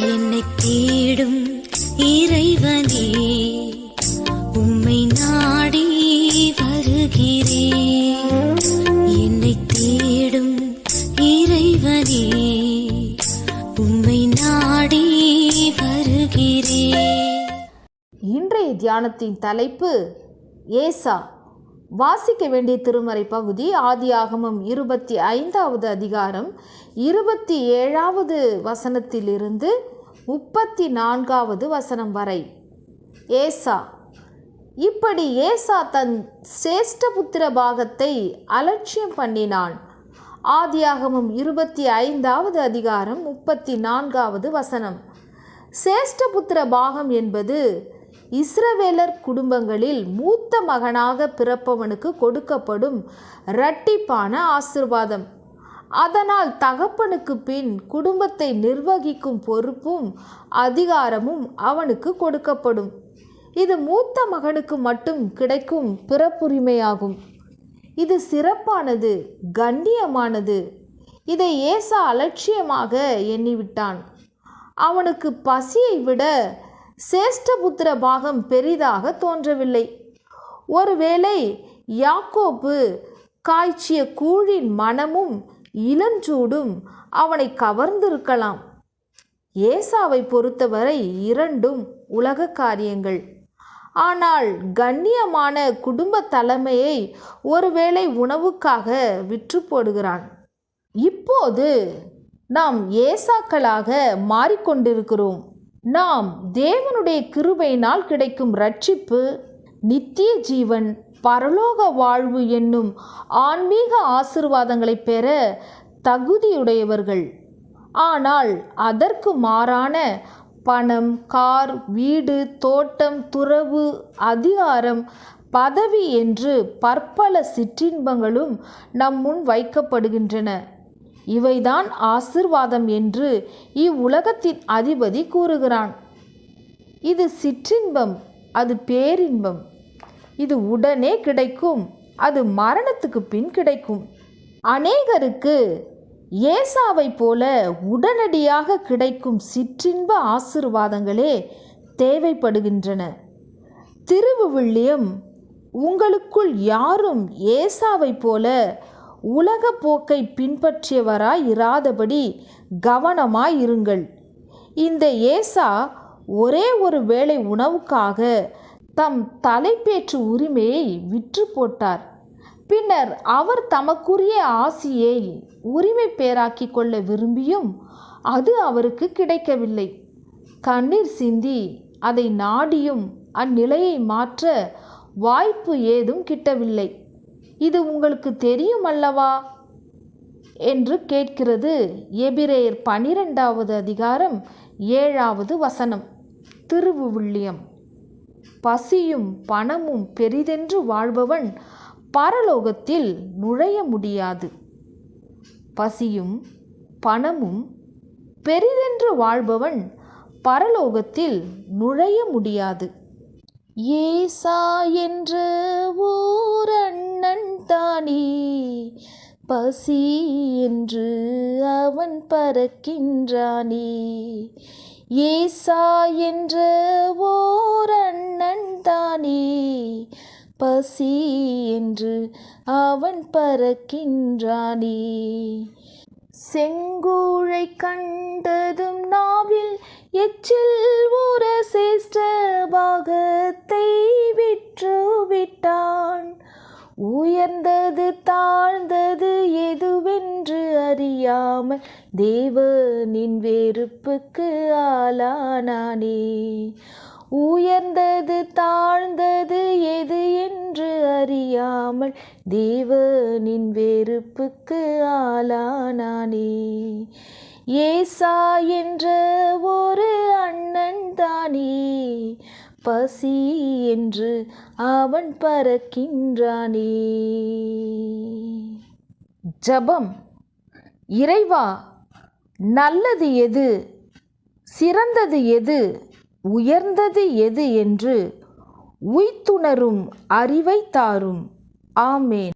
என்னை தேடும் இறைவனே உம்மை நாடி வருகிறேன். என்னை தேடும் இறைவனே உம்மை நாடி வருகிறேன். இன்றைய தியானத்தின் தலைப்பு ஏசா. வாசிக்க வேண்டிய திருமறை பகுதி ஆதியாகமம் இருபத்தி ஐந்தாவது அதிகாரம் இருபத்தி ஏழாவது வசனத்திலிருந்து முப்பத்தி நான்காவது வசனம் வரை. ஏசா இப்படி ஏசா தன் சிரேஷ்டபுத்திர பாகத்தை அலட்சியம் பண்ணினான். ஆதியாகமம் இருபத்தி ஐந்தாவது அதிகாரம் முப்பத்தி நான்காவது வசனம். சேஷ்டபுத்திர பாகம் என்பது இஸ்ரவேலர் குடும்பங்களில் மூத்த மகனாக பிறப்பவனுக்கு கொடுக்கப்படும் இரட்டிப்பான ஆசிர்வாதம். அதனால் தகப்பனுக்கு பின் குடும்பத்தை நிர்வகிக்கும் பொறுப்பும் அதிகாரமும் அவனுக்கு கொடுக்கப்படும். இது மூத்த மகனுக்கு மட்டும் கிடைக்கும் பிறப்புரிமையாகும். இது சிறப்பானது கண்ணியமானது. இதை ஏசா அலட்சியமாக எண்ணிவிட்டான். அவனுக்கு பசியை விட சேஷ்டபுத்திர பாகம் பெரிதாக தோன்றவில்லை. ஒருவேளை யாக்கோப்பு காய்ச்சிய கூழின் மனமும் இளஞ்சூடும் அவனை கவர்ந்திருக்கலாம். ஏசாவை பொறுத்தவரை இரண்டும் உலக காரியங்கள். ஆனால் கண்ணியமான குடும்ப தலைமையை ஒருவேளை உணவுக்காக விற்று போடுகிறான். இப்போது நாம் ஏசாக்களாக மாறிக்கொண்டிருக்கிறோம். நாம் தேவனுடைய கிருபையினால் கிடைக்கும் ரட்சிப்பு நித்திய ஜீவன் பரலோக வாழ்வு என்னும் ஆன்மீக ஆசிர்வாதங்களை பெற தகுதியுடையவர்கள். ஆனால் அதற்கு மாறான பணம் கார் வீடு தோட்டம் துறவு அதிகாரம் பதவி என்று பற்பல சிற்றின்பங்களும் நம் முன் வைக்கப்படுகின்றன. இவைதான் ஆசிர்வாதம் என்று இவ்வுலகத்தின் அதிபதி கூறுகிறான். இது சிற்றின்பம் அது பேரின்பம். இது உடனே கிடைக்கும் அது மரணத்துக்கு பின் கிடைக்கும். அநேகருக்கு ஏசாவை போல உடனடியாக கிடைக்கும் சிற்றின்ப ஆசிர்வாதங்களே தேவைப்படுகின்றன. திருவுவில்லியம் உங்களுக்குள் யாரும் ஏசாவை போல உலக போக்கை பின்பற்றியவராய் இராதபடி கவனமாய் இருங்கள் இந்த ஏசா ஒரே ஒரு வேளை உணவுக்காக தம் தலைப்பேற்று உரிமையை விற்று போட்டார் பின்னர் அவர் தமக்குரிய ஆசியை உரிமை பேராக்கி கொள்ள விரும்பியும் அது அவருக்கு கிடைக்கவில்லை. கண்ணீர் சிந்தி அதை நாடியும் அந்நிலையை மாற்ற வாய்ப்பு ஏதும் கிட்டவில்லை. இது உங்களுக்கு தெரியும் அல்லவா? என்று கேட்கிறது எபிரேயர் பனிரெண்டாவது அதிகாரம் ஏழாவது வசனம். திருவுவில்லியம். பசியும் பணமும் பெரிதென்று வாழ்பவன் பரலோகத்தில் நுழைய முடியாது. பசியும் பணமும் பெரிதென்று வாழ்பவன் பரலோகத்தில் நுழைய முடியாது. ஏசா என்று ஓர் அண்ணன் தானே. பசி என்று அவன் பறக்கின்றானே. ஏசா என்ற ஓரண்ணன் தானே. பசி என்று அவன் பறக்கின்றானே. செங்கூழை கண்டதும் நாவில் எச்சில் ஊற சேஷ்டபாக அறியாமல் தேவனின் வெறுப்புக்கு ஆளானானே. உயர்ந்தது தாழ்ந்தது எது என்று அறியாமல் தேவனின் வெறுப்புக்கு ஆளானானே. ஏசா என்ற ஒரு அண்ணன் தானே. பசி என்று அவன் பறக்கின்றானே. ஜபம். இறைவா நல்லது எது? சிறந்தது எது? உயர்ந்தது எது? என்று உய்த்துணரும் அறிவை தாரும். ஆமேன்.